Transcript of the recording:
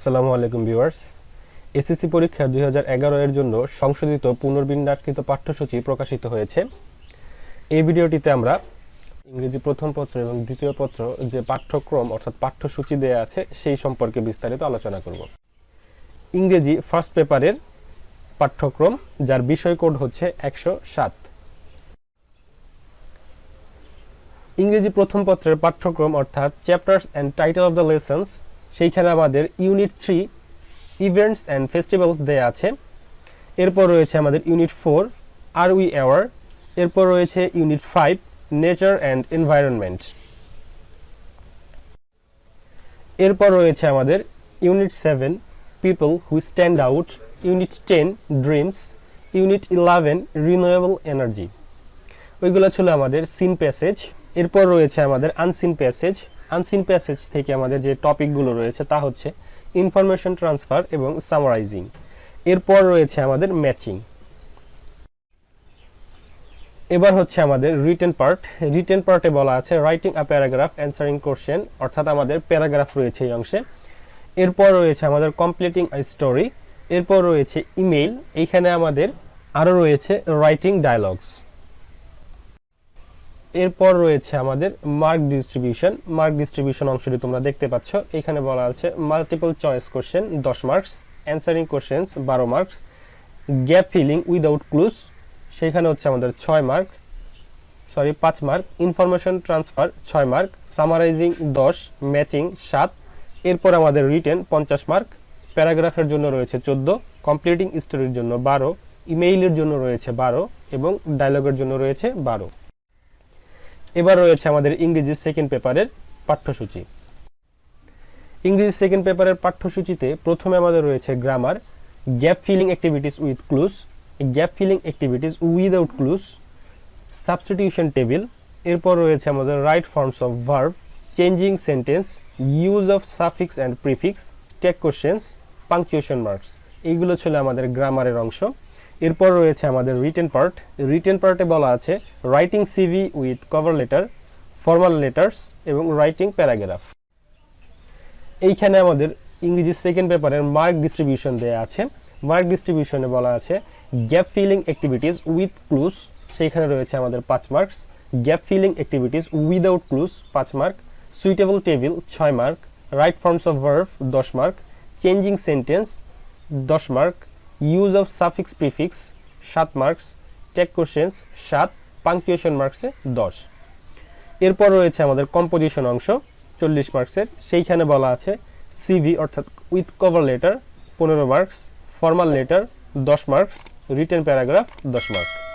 আসসালামু আলাইকুম viewers. SSC পরীক্ষা দুই হাজার এগারো এর জন্য সংশোধিত পুনর্বিন্যাসকৃত পাঠ্যসূচি প্রকাশিত হয়েছে। এই ভিডিওটিতে আমরা ইংরেজি প্রথম পত্র এবং দ্বিতীয় পত্র যে পাঠ্যক্রম অর্থাৎ পাঠ্যসূচি দেয়া আছে, সেই সম্পর্কে বিস্তারিত আলোচনা করব। ইংরেজি ফার্স্ট পেপারের পাঠ্যক্রম, যার বিষয় কোড হচ্ছে একশো সাত। ইংরেজি প্রথম পত্রের পাঠ্যক্রম অর্থাৎ chapters and title of the lessons সেইখানে আমাদের unit three events and festivals দেয়া আছে। এরপর রয়েছে আমাদের unit four are we aware এরপর রয়েছে unit five nature and environment এরপর রয়েছে আমাদের unit seven people who stand out unit ten dreams unit eleven renewable energy ওইগুলো ছিল আমাদের সিন প্যাসেজ এরপর রয়েছে আমাদের আনসিন প্যাসেজ আনসিন প্যাসেজ থেকে আমাদের যে টপিকগুলো রয়েছে তা হচ্ছে ইনফরমেশন ট্রান্সফার এবং সামারাইজিং এরপর রয়েছে আমাদের ম্যাচিং এবার হচ্ছে আমাদের রিটেন পার্ট রিটেন পার্টে বলা আছে writing a paragraph answering question অর্থাৎ আমাদের প্যারাগ্রাফ রয়েছে এই অংশে। এরপর রয়েছে আমাদের কমপ্লিটিং আ স্টোরি এরপর রয়েছে ইমেইল এইখানে আমাদের আরও রয়েছে রাইটিং ডায়লগস এরপর রয়েছে আমাদের মার্ক ডিস্ট্রিবিউশন মার্ক ডিস্ট্রিবিউশন অংশটি তোমরা দেখতে পাচ্ছ। এখানে বলা আছে মাল্টিপল চয়েস কোশ্চেন দশ মার্কস অ্যান্সারিং কোশ্চেন্স বারো marks gap filling without clues সেখানে হচ্ছে আমাদের ছয় মার্ক সরি পাঁচ মার্ক ইনফরমেশন ট্রান্সফার ছয় মার্ক সামারাইজিং দশ ম্যাচিং সাত। এরপর আমাদের রিটেন পঞ্চাশ মার্ক প্যারাগ্রাফের জন্য রয়েছে চোদ্দ কমপ্লিটিং স্টোরির জন্য বারো ইমেইলের জন্য রয়েছে বারো এবং ডায়লগের জন্য রয়েছে বারো। এবার রয়েছে আমাদের ইংরেজি সেকেন্ড পেপারের পাঠ্যসূচি। ইংরেজি সেকেন্ড পেপারের পাঠ্যসূচিতে প্রথমে আমাদের রয়েছে grammar gap filling activities with clues gap filling activities without clues substitution table এরপর রয়েছে আমাদের right forms of verb changing sentence use of suffix and prefix tag questions punctuation marks এইগুলো ছিল আমাদের গ্রামারের অংশ। এরপর রয়েছে আমাদের রিটেন পার্ট রিটেন পার্টে বলা আছে writing CV with cover letter formal letters এবং রাইটিং প্যারাগ্রাফ এইখানে আমাদের ইংরেজি সেকেন্ড পেপারের মার্ক ডিস্ট্রিবিউশন দেওয়া আছে। মার্ক ডিস্ট্রিবিউশনে বলা আছে gap filling activities with clues সেইখানে রয়েছে আমাদের পাঁচ marks gap filling activities without clues পাঁচ মার্ক সুইটেবল টেবিল ছয় mark right forms of verb দশ মার্ক চেঞ্জিং সেন্টেন্স দশ mark use of suffix prefix সাত মার্কস টেক কোশ্চেন্স সাত পাংচুয়েশন মার্কসে দশ। এরপর রয়েছে আমাদের কম্পোজিশন অংশ, চল্লিশ মার্কসের সেইখানে বলা আছে সিভি অর্থাৎ উইথ কভার লেটার পনেরো মার্কস ফর্মাল লেটার দশ মার্কস রিটেন প্যারাগ্রাফ দশ মার্ক